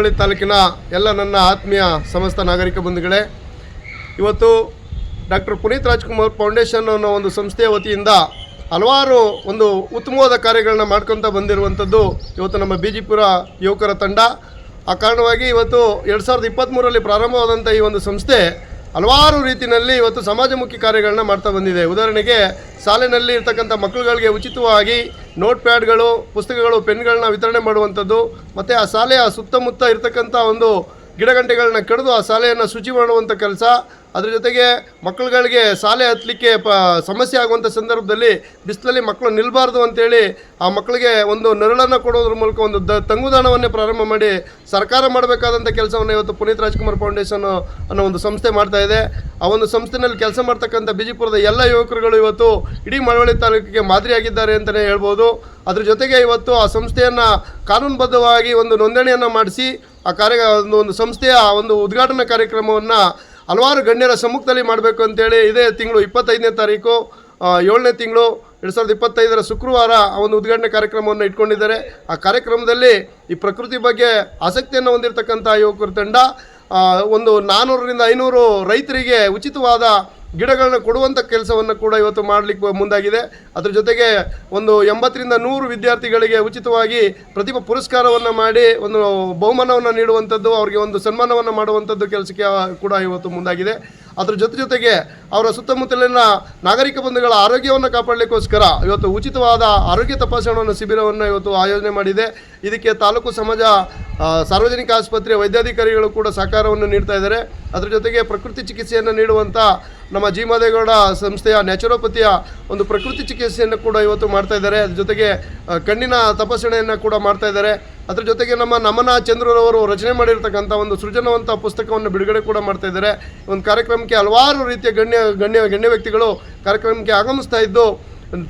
ಮಳವಳ್ಳಿ ತಾಲೂಕಿನ ಎಲ್ಲ ನನ್ನ ಆತ್ಮೀಯ ಸಮಸ್ತ ನಾಗರಿಕ ಬಂಧುಗಳೇ, ಇವತ್ತು ಡಾಕ್ಟರ್ ಪುನೀತ್ ರಾಜ್ಕುಮಾರ್ ಫೌಂಡೇಶನ್ ಅನ್ನೋ ಒಂದು ಸಂಸ್ಥೆಯ ವತಿಯಿಂದ ಹಲವಾರು ಒಂದು ಉತ್ತಮವಾದ ಕಾರ್ಯಗಳನ್ನ ಮಾಡ್ಕೊತ ಬಂದಿರುವಂಥದ್ದು ಇವತ್ತು ನಮ್ಮ ಬಿಜಿಪುರ ಯುವಕರ ತಂಡ. ಆ ಕಾರಣವಾಗಿ ಇವತ್ತು ಎರಡು ಸಾವಿರದ ಇಪ್ಪತ್ತ್ಮೂರರಲ್ಲಿ ಪ್ರಾರಂಭವಾದಂಥ ಈ ಒಂದು ಸಂಸ್ಥೆ ಹಲವಾರು ರೀತಿಯಲ್ಲಿ ಇವತ್ತು ಸಮಾಜಮುಖಿ ಕಾರ್ಯಗಳನ್ನ ಮಾಡ್ತಾ ಬಂದಿದೆ. ಉದಾಹರಣೆಗೆ ಶಾಲೆಯಲ್ಲಿ ಇರ್ತಕ್ಕಂಥ ಮಕ್ಕಳುಗಳಿಗೆ ಉಚಿತವಾಗಿ ನೋಟ್ ಪ್ಯಾಡ್ಗಳು ಪುಸ್ತಕಗಳು, ಪೆನ್ಗಳನ್ನ ವಿತರಣೆ ಮಾಡುವಂಥದ್ದು, ಮತ್ತು ಆ ಶಾಲೆಯ ಸುತ್ತಮುತ್ತ ಇರ್ತಕ್ಕಂಥ ಒಂದು ಗಿಡಗಂಟೆಗಳನ್ನ ಕಡಿದು ಆ ಶಾಲೆಯನ್ನು ಶುಚಿ ಮಾಡುವಂಥ ಕೆಲಸ. ಅದ್ರ ಜೊತೆಗೆ ಮಕ್ಕಳುಗಳಿಗೆ ಶಾಲೆ ಹತ್ತಲಿಕ್ಕೆ ಪ, ಸಮಸ್ಯೆ ಆಗುವಂಥ ಸಂದರ್ಭದಲ್ಲಿ ಬಿಸಿಲಲ್ಲಿ ಮಕ್ಕಳು ನಿಲ್ಲಬಾರ್ದು ಅಂತೇಳಿ ಆ ಮಕ್ಕಳಿಗೆ ಒಂದು ನೆರಳನ್ನು ಕೊಡೋದ್ರ ಮೂಲಕ ಒಂದು ದ, ತಂಗುದಾಣವನ್ನೇ ಪ್ರಾರಂಭ ಮಾಡಿ ಸರ್ಕಾರ ಮಾಡಬೇಕಾದಂಥ ಕೆಲಸವನ್ನು ಇವತ್ತು ಪುನೀತ್ ರಾಜ್ಕುಮಾರ್ ಫೌಂಡೇಶನ್ ಅನ್ನೋ ಒಂದು ಸಂಸ್ಥೆ ಮಾಡ್ತಾ ಇದೆ. ಆ ಒಂದು ಸಂಸ್ಥೆನಲ್ಲಿ ಕೆಲಸ ಮಾಡ್ತಕ್ಕಂಥ ಬಿಜಿಪುರದ ಎಲ್ಲ ಯುವಕರುಗಳು ಇವತ್ತು ಇಡೀ ಮಳವಳ್ಳಿ ತಾಲೂಕಿಗೆ ಮಾದರಿಯಾಗಿದ್ದಾರೆ ಅಂತಲೇ ಹೇಳ್ಬೋದು. ಅದ್ರ ಜೊತೆಗೆ ಇವತ್ತು ಆ ಸಂಸ್ಥೆಯನ್ನು ಕಾನೂನುಬದ್ಧವಾಗಿ ಒಂದು ನೋಂದಣಿಯನ್ನು ಮಾಡಿಸಿ ಆ ಕಾರ್ಯ ಒಂದು ಒಂದು ಸಂಸ್ಥೆಯ ಒಂದು ಉದ್ಘಾಟನಾ ಕಾರ್ಯಕ್ರಮವನ್ನು ಹಲವಾರು ಗಣ್ಯರ ಸಮ್ಮುಖದಲ್ಲಿ ಮಾಡಬೇಕು ಅಂತೇಳಿ ಇದೇ ತಿಂಗಳು ಇಪ್ಪತ್ತೈದನೇ ತಾರೀಕು ಏಳನೇ ತಿಂಗಳು ಎರಡು ಸಾವಿರದ ಇಪ್ಪತ್ತೈದರ ಶುಕ್ರವಾರ ಆ ಒಂದು ಉದ್ಘಾಟನೆ ಕಾರ್ಯಕ್ರಮವನ್ನು ಇಟ್ಕೊಂಡಿದ್ದಾರೆ. ಆ ಕಾರ್ಯಕ್ರಮದಲ್ಲಿ ಈ ಪ್ರಕೃತಿ ಬಗ್ಗೆ ಆಸಕ್ತಿಯನ್ನು ಹೊಂದಿರತಕ್ಕಂಥ ಯುವಕರ ತಂಡ ಒಂದು ನಾನ್ನೂರರಿಂದ ಐನೂರು ರೈತರಿಗೆ ಉಚಿತವಾದ ಗಿಡಗಳನ್ನ ಕೊಡುವಂಥ ಕೆಲಸವನ್ನು ಕೂಡ ಇವತ್ತು ಮಾಡಲಿಕ್ಕೆ ಮುಂದಾಗಿದೆ. ಅದರ ಜೊತೆಗೆ ಒಂದು ಎಂಬತ್ತರಿಂದ ನೂರು ವಿದ್ಯಾರ್ಥಿಗಳಿಗೆ ಉಚಿತವಾಗಿ ಪ್ರತಿಭಾ ಪುರಸ್ಕಾರವನ್ನು ಮಾಡಿ ಒಂದು ಬಹುಮಾನವನ್ನು ನೀಡುವಂಥದ್ದು ಅವರಿಗೆ ಒಂದು ಸನ್ಮಾನವನ್ನು ಮಾಡುವಂಥದ್ದು ಕೆಲಸಕ್ಕೆ ಕೂಡ ಇವತ್ತು ಮುಂದಾಗಿದೆ. ಅದರ ಜೊತೆ ಜೊತೆಗೆ ಅವರ ಸುತ್ತಮುತ್ತಲಿನ ನಾಗರಿಕ ಬಂಧುಗಳ ಆರೋಗ್ಯವನ್ನು ಕಾಪಾಡಲಿಕ್ಕೋಸ್ಕರ ಇವತ್ತು ಉಚಿತವಾದ ಆರೋಗ್ಯ ತಪಾಸಣೆಯನ್ನು ಶಿಬಿರವನ್ನು ಇವತ್ತು ಆಯೋಜನೆ ಮಾಡಿದೆ. ಇದಕ್ಕೆ ತಾಲೂಕು ಸಮಾಜ ಸಾರ್ವಜನಿಕ ಆಸ್ಪತ್ರೆ ವೈದ್ಯಾಧಿಕಾರಿಗಳು ಕೂಡ ಸಹಕಾರವನ್ನು ನೀಡ್ತಾ ಇದ್ದಾರೆ. ಅದರ ಜೊತೆಗೆ ಪ್ರಕೃತಿ ಚಿಕಿತ್ಸೆಯನ್ನು ನೀಡುವಂಥ ನಮ್ಮ ಜೀಮಾದೇಗೌಡ ಸಂಸ್ಥೆಯ ನ್ಯಾಚುರೋಪತಿಯ ಒಂದು ಪ್ರಕೃತಿ ಚಿಕಿತ್ಸೆಯನ್ನು ಕೂಡ ಇವತ್ತು ಮಾಡ್ತಾ ಇದ್ದಾರೆ. ಅದ್ರ ಜೊತೆಗೆ ಕಣ್ಣಿನ ತಪಾಸಣೆಯನ್ನು ಕೂಡ ಮಾಡ್ತಾ ಇದ್ದಾರೆ. ಅದ್ರ ಜೊತೆಗೆ ನಮ್ಮ ನಮನ ಚಂದ್ರರವರು ರಚನೆ ಮಾಡಿರ್ತಕ್ಕಂಥ ಒಂದು ಸೃಜನವಂತ ಪುಸ್ತಕವನ್ನು ಬಿಡುಗಡೆ ಕೂಡ ಮಾಡ್ತಾ ಇದ್ದಾರೆ. ಒಂದು ಕಾರ್ಯಕ್ರಮಕ್ಕೆ ಹಲವಾರು ರೀತಿಯ ಗಣ್ಯ ಗಣ್ಯ ಗಣ್ಯ ವ್ಯಕ್ತಿಗಳು ಕಾರ್ಯಕ್ರಮಕ್ಕೆ ಆಗಮಿಸ್ತಾ ಇದ್ದು,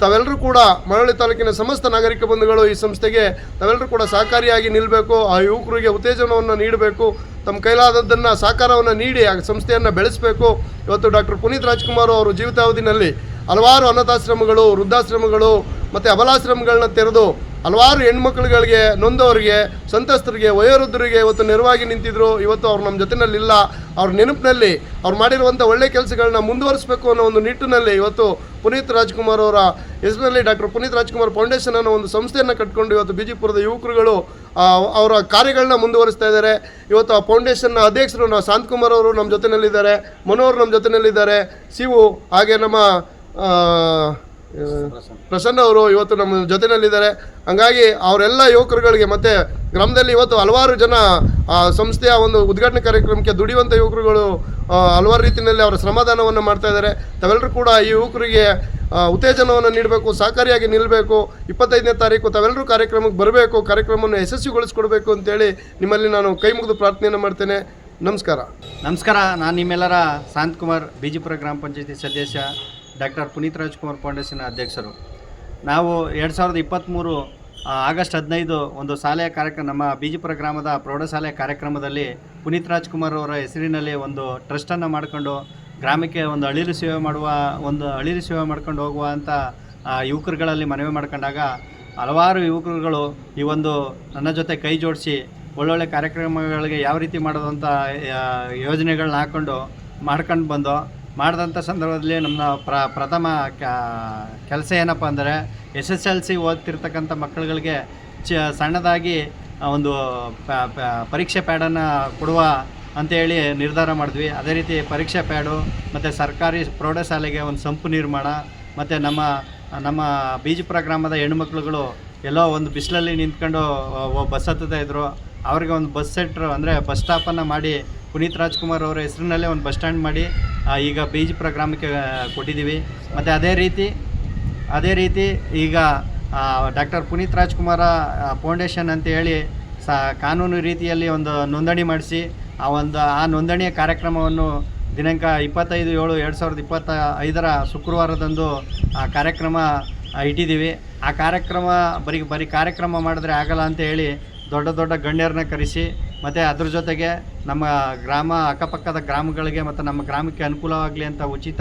ತಾವೆಲ್ಲರೂ ಕೂಡ ಮಳವಳ್ಳಿ ತಾಲೂಕಿನ ಸಮಸ್ತ ನಾಗರಿಕ ಬಂಧುಗಳು ಈ ಸಂಸ್ಥೆಗೆ ತಾವೆಲ್ಲರೂ ಕೂಡ ಸಹಕಾರಿಯಾಗಿ ನಿಲ್ಲಬೇಕು ಆ ಯುವಕರಿಗೆ ಉತ್ತೇಜನವನ್ನು ನೀಡಬೇಕು, ತಮ್ಮ ಕೈಲಾದದ್ದನ್ನು, ಸಹಕಾರವನ್ನು ನೀಡಿ ಆ ಸಂಸ್ಥೆಯನ್ನು ಬೆಳೆಸಬೇಕು. ಇವತ್ತು ಡಾಕ್ಟರ್ ಪುನೀತ್ ರಾಜ್ಕುಮಾರ್ ಅವರು ಜೀವಿತಾವಧಿನಲ್ಲಿ ಹಲವಾರು ಅನಾಥಾಶ್ರಮಗಳು, ವೃದ್ಧಾಶ್ರಮಗಳು ಮತ್ತು ಅಬಲಾಶ್ರಮಗಳನ್ನ ತೆರೆದು ಹಲವಾರು ಹೆಣ್ಮಕ್ಳುಗಳಿಗೆ, ನೊಂದವರಿಗೆ, ಸಂತ್ರಸ್ತರಿಗೆ, ವಯೋವೃದ್ಧರಿಗೆ ಇವತ್ತು ನೆರವಾಗಿ ನಿಂತಿದ್ರು. ಇವತ್ತು ಅವ್ರು ನಮ್ಮ ಜೊತೆನಲ್ಲಿಲ್ಲ. ಅವ್ರ ನೆನಪಿನಲ್ಲಿ, ಅವ್ರು ಮಾಡಿರುವಂಥ ಒಳ್ಳೆ ಕೆಲಸಗಳನ್ನ ಮುಂದುವರಿಸಬೇಕು ಅನ್ನೋ ಒಂದು ನಿಟ್ಟಿನಲ್ಲಿ ಇವತ್ತು ಪುನೀತ್ ರಾಜ್ಕುಮಾರ್ ಅವರ ಹೆಸರಿನಲ್ಲಿ ಡಾಕ್ಟರ್ ಪುನೀತ್ ರಾಜ್ಕುಮಾರ್ ಫೌಂಡೇಶನ್ ಅನ್ನೋ ಒಂದು ಸಂಸ್ಥೆಯನ್ನು ಕಟ್ಕೊಂಡು ಇವತ್ತು ಬಿಜಿಪುರದ ಯುವಕರುಗಳು ಅವರ ಕಾರ್ಯಗಳನ್ನ ಮುಂದುವರಿಸ್ತಾ ಇದ್ದಾರೆ. ಇವತ್ತು ಆ ಫೌಂಡೇಶನ್ನ ಅಧ್ಯಕ್ಷರು ನಾವು ಶಾಂತಕುಮಾರ್ ಅವರು ನಮ್ಮ ಜೊತೆಯಲ್ಲಿದ್ದಾರೆ ಮನೋಹರ್ ನಮ್ಮ ಜೊತೆಯಲ್ಲಿದ್ದಾರೆ ಶಿವು ಹಾಗೆ ನಮ್ಮ ಪ್ರಸನ್ನ ಅವರು ಇವತ್ತು ನಮ್ಮ ಜೊತೆಯಲ್ಲಿದ್ದಾರೆ ಹಂಗಾಗಿ ಅವರೆಲ್ಲ ಯುವಕರುಗಳಿಗೆ ಮತ್ತು ಗ್ರಾಮದಲ್ಲಿ ಇವತ್ತು ಹಲವಾರು ಜನ ಸಂಸ್ಥೆಯ ಒಂದು ಉದ್ಘಾಟನೆ ಕಾರ್ಯಕ್ರಮಕ್ಕೆ ದುಡಿಯುವಂಥ ಯುವಕರುಗಳು ಹಲವಾರು ರೀತಿಯಲ್ಲಿ ಅವರ ಶ್ರಮದಾನವನ್ನು ಮಾಡ್ತಾ ಇದ್ದಾರೆ. ತಾವೆಲ್ಲರೂ ಕೂಡ ಈ ಯುವಕರಿಗೆ ಉತ್ತೇಜನವನ್ನು ನೀಡಬೇಕು, ಸಹಕಾರಿಯಾಗಿ ನಿಲ್ಲಬೇಕು ಇಪ್ಪತ್ತೈದನೇ ತಾರೀಕು ತಾವೆಲ್ಲರೂ ಕಾರ್ಯಕ್ರಮಕ್ಕೆ ಬರಬೇಕು, ಕಾರ್ಯಕ್ರಮವನ್ನು ಯಶಸ್ವಿಗೊಳಿಸ್ಕೊಡ್ಬೇಕು ಅಂತೇಳಿ ನಿಮ್ಮಲ್ಲಿ ನಾನು ಕೈ ಮುಗಿದು ಪ್ರಾರ್ಥನೆಯನ್ನು ಮಾಡ್ತೇನೆ. ನಮಸ್ಕಾರ. ನಮಸ್ಕಾರ. ನಾನು ನಿಮ್ಮೆಲ್ಲರ ಶಾಂತಕುಮಾರ್ ಬಿಜಿಪುರ ಗ್ರಾಮ ಪಂಚಾಯತಿ ಸದಸ್ಯ. ಡಾಕ್ಟರ್ ಪುನೀತ್ ರಾಜ್ಕುಮಾರ್ ಫೌಂಡೇಶನ್ ಅಧ್ಯಕ್ಷರು. ನಾವು ಎರಡು ಸಾವಿರದ ಇಪ್ಪತ್ತ್ಮೂರು ಆಗಸ್ಟ್ ಹದಿನೈದು ಒಂದು ಶಾಲೆಯ ಕಾರ್ಯಕ್ರಮ ನಮ್ಮ ಬಿಜಿಪುರ ಗ್ರಾಮದ ಪ್ರೌಢಶಾಲೆಯ ಕಾರ್ಯಕ್ರಮದಲ್ಲಿ ಪುನೀತ್ ರಾಜ್ಕುಮಾರ್ ಅವರ ಹೆಸರಿನಲ್ಲಿ ಒಂದು ಟ್ರಸ್ಟನ್ನು ಮಾಡಿಕೊಂಡು ಗ್ರಾಮಕ್ಕೆ ಒಂದು ಅಳಿಲು ಸೇವೆ ಮಾಡುವ ಒಂದು ಅಳಿಲು ಸೇವೆ ಮಾಡ್ಕೊಂಡು ಹೋಗುವ ಅಂತ ಯುವಕರುಗಳಲ್ಲಿ ಮನವಿ ಮಾಡ್ಕೊಂಡಾಗ ಹಲವಾರು ಯುವಕರುಗಳು ಈ ಒಂದು ನನ್ನ ಜೊತೆ ಕೈ ಜೋಡಿಸಿ ಒಳ್ಳೊಳ್ಳೆ ಕಾರ್ಯಕ್ರಮಗಳಿಗೆ ಯಾವ ರೀತಿ ಮಾಡೋದು ಅಂತ ಆ, ಯೋಜನೆಗಳನ್ನ ಹಾಕ್ಕೊಂಡು ಮಾಡ್ಕೊಂಡು ಬಂದು ಮಾಡಿದಂಥ ಸಂದರ್ಭದಲ್ಲಿ ನಮ್ಮ ಪ್ರ ಪ್ರಥಮ ಕೆಲಸ ಏನಪ್ಪ ಅಂದರೆ ಎಸ್ ಎಸ್ ಎಲ್ ಸಿ ಓದ್ತಿರ್ತಕ್ಕಂಥ ಮಕ್ಕಳುಗಳಿಗೆ ಚ ಸಣ್ಣದಾಗಿ ಒಂದು ಪರೀಕ್ಷೆ ಪ್ಯಾಡನ್ನು ಕೊಡುವ ಅಂತೇಳಿ ನಿರ್ಧಾರ ಮಾಡಿದ್ವಿ. ಅದೇ ರೀತಿ ಪರೀಕ್ಷೆ ಪ್ಯಾಡು, ಮತ್ತು ಸರ್ಕಾರಿ ಪ್ರೌಢಶಾಲೆಗೆ ಒಂದು ಸಂಪು ನಿರ್ಮಾಣ, ಮತ್ತು ನಮ್ಮ ನಮ್ಮ ಬೀಜಪುರ ಗ್ರಾಮದ ಹೆಣ್ಮಕ್ಳುಗಳು ಎಲ್ಲೋ ಒಂದು ಬಿಸಿಲಲ್ಲಿ ನಿಂತ್ಕೊಂಡು ಬಸ್ ಹತ್ತುತ್ತಾ ಇದ್ರು. ಅವ್ರಿಗೆ ಒಂದು ಬಸ್ ಸೆಟ್ರ್ ಅಂದರೆ ಬಸ್ ಸ್ಟಾಪನ್ನು ಮಾಡಿ ಪುನೀತ್ ರಾಜ್ಕುಮಾರ್ ಅವರ ಹೆಸರಿನಲ್ಲೇ ಒಂದು ಬಸ್ ಸ್ಟ್ಯಾಂಡ್ ಮಾಡಿ ಈಗ ಬಿ ಜಿ ಪ್ರೋಗ್ರಾಮ್ಗೆ ಕೊಟ್ಟಿದ್ದೀವಿ. ಮತ್ತು ಅದೇ ರೀತಿ ಅದೇ ರೀತಿ ಈಗ ಡಾಕ್ಟರ್ ಪುನೀತ್ ರಾಜ್ಕುಮಾರ ಫೌಂಡೇಶನ್ ಅಂತ ಹೇಳಿ ಸ, ಕಾನೂನು ರೀತಿಯಲ್ಲಿ ಒಂದು ನೋಂದಣಿ ಮಾಡಿಸಿ, ಆ ಒಂದು, ಆ ನೋಂದಣಿಯ ಕಾರ್ಯಕ್ರಮವನ್ನು ದಿನಾಂಕ ಇಪ್ಪತ್ತೈದು ಏಳು ಎರಡು ಸಾವಿರದ ಇಪ್ಪತ್ತ ಐದರ ಶುಕ್ರವಾರದಂದು, ಆ, ಕಾರ್ಯಕ್ರಮ ಇಟ್ಟಿದ್ದೀವಿ. ಆ ಕಾರ್ಯಕ್ರಮ, ಬರೀ ಬರೀ ಕಾರ್ಯಕ್ರಮ ಮಾಡಿದ್ರೆ ಆಗಲ್ಲ ಅಂತ ಹೇಳಿ ದೊಡ್ಡ ದೊಡ್ಡ ಗಣ್ಯರನ್ನ ಕರೆಸಿ, ಮತ್ತು ಅದ್ರ ಜೊತೆಗೆ ನಮ್ಮ ಗ್ರಾಮ, ಅಕ್ಕಪಕ್ಕದ ಗ್ರಾಮಗಳಿಗೆ ಮತ್ತು ನಮ್ಮ ಗ್ರಾಮಕ್ಕೆ ಅನುಕೂಲವಾಗಲಿ ಅಂತ ಉಚಿತ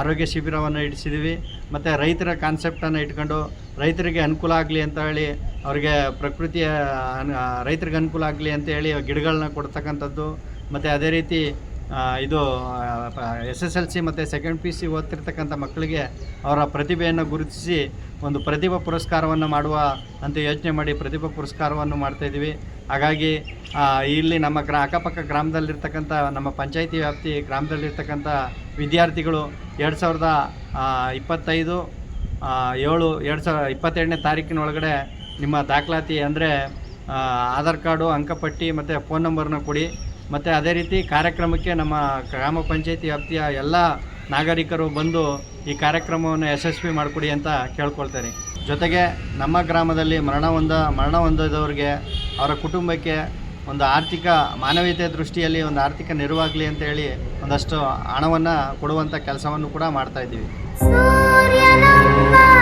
ಆರೋಗ್ಯ ಶಿಬಿರವನ್ನು ಇಡಿಸಿದ್ದೀವಿ. ಮತ್ತು ರೈತರ ಕಾನ್ಸೆಪ್ಟನ್ನು ಇಟ್ಕೊಂಡು ರೈತರಿಗೆ ಅನುಕೂಲ ಆಗಲಿ ಅಂತ ಹೇಳಿ ಅವರಿಗೆ ಪ್ರಕೃತಿಯ ರೈತರಿಗೆ ಅನುಕೂಲ ಆಗಲಿ ಅಂತ ಹೇಳಿ ಗಿಡಗಳನ್ನ ಕೊಡ್ತಕ್ಕಂಥದ್ದು. ಮತ್ತು ಅದೇ ರೀತಿ ಇದು ಎಸ್ ಎಸ್ ಎಲ್ ಸಿ ಮತ್ತು ಸೆಕೆಂಡ್ ಪಿ ಸಿ ಓದ್ತಿರ್ತಕ್ಕಂಥ ಮಕ್ಕಳಿಗೆ ಅವರ ಪ್ರತಿಭೆಯನ್ನು ಗುರುತಿಸಿ ಒಂದು ಪ್ರತಿಭಾ ಪುರಸ್ಕಾರವನ್ನು ಮಾಡುವ ಅಂತ ಯೋಚನೆ ಮಾಡಿ ಪ್ರತಿಭಾ ಪುರಸ್ಕಾರವನ್ನು ಮಾಡ್ತಾಯಿದ್ದೀವಿ ಹಾಗಾಗಿ ಇಲ್ಲಿ ನಮ್ಮ ಗ್ರಾ, ಅಕ್ಕಪಕ್ಕ ಗ್ರಾಮದಲ್ಲಿರ್ತಕ್ಕಂಥ, ನಮ್ಮ ಪಂಚಾಯಿತಿ ವ್ಯಾಪ್ತಿ ಗ್ರಾಮದಲ್ಲಿರ್ತಕ್ಕಂಥ ವಿದ್ಯಾರ್ಥಿಗಳು ಎರಡು ಸಾವಿರದ ಇಪ್ಪತ್ತೈದು ಏಳು, ಎರಡು ಸಾವಿರ ಇಪ್ಪತ್ತೆರಡನೇ ತಾರೀಕಿನೊಳಗಡೆ ನಿಮ್ಮ ದಾಖಲಾತಿ ಅಂದರೆ ಆಧಾರ್ ಕಾರ್ಡು, ಅಂಕಪಟ್ಟಿ ಮತ್ತು ಫೋನ್ ನಂಬರ್ನ ಕೊಡಿ. ಮತ್ತು ಅದೇ ರೀತಿ ಕಾರ್ಯಕ್ರಮಕ್ಕೆ ನಮ್ಮ ಗ್ರಾಮ ಪಂಚಾಯತಿ ವ್ಯಾಪ್ತಿಯ ಎಲ್ಲ ನಾಗರಿಕರು ಬಂದು ಈ ಕಾರ್ಯಕ್ರಮವನ್ನು ಯಶಸ್ವಿ ಮಾಡಿಕೊಡಿ ಅಂತ ಕೇಳ್ಕೊಳ್ತೇನೆ. ಜೊತೆಗೆ ನಮ್ಮ ಗ್ರಾಮದಲ್ಲಿ ಮರಣ ಹೊಂದ, ಮರಣ ಹೊಂದಿದವ್ರಿಗೆ ಅವರ ಕುಟುಂಬಕ್ಕೆ ಒಂದು ಆರ್ಥಿಕ ಮಾನವೀಯತೆ ದೃಷ್ಟಿಯಲ್ಲಿ ಒಂದು ಆರ್ಥಿಕ ನೆರವಾಗಲಿ ಅಂತ ಹೇಳಿ ಒಂದಷ್ಟು ಹಣವನ್ನು ಕೊಡುವಂಥ ಕೆಲಸವನ್ನು ಕೂಡ ಮಾಡ್ತಾ ಇದ್ದೀವಿ. ಸೂರ್ಯನಂಗ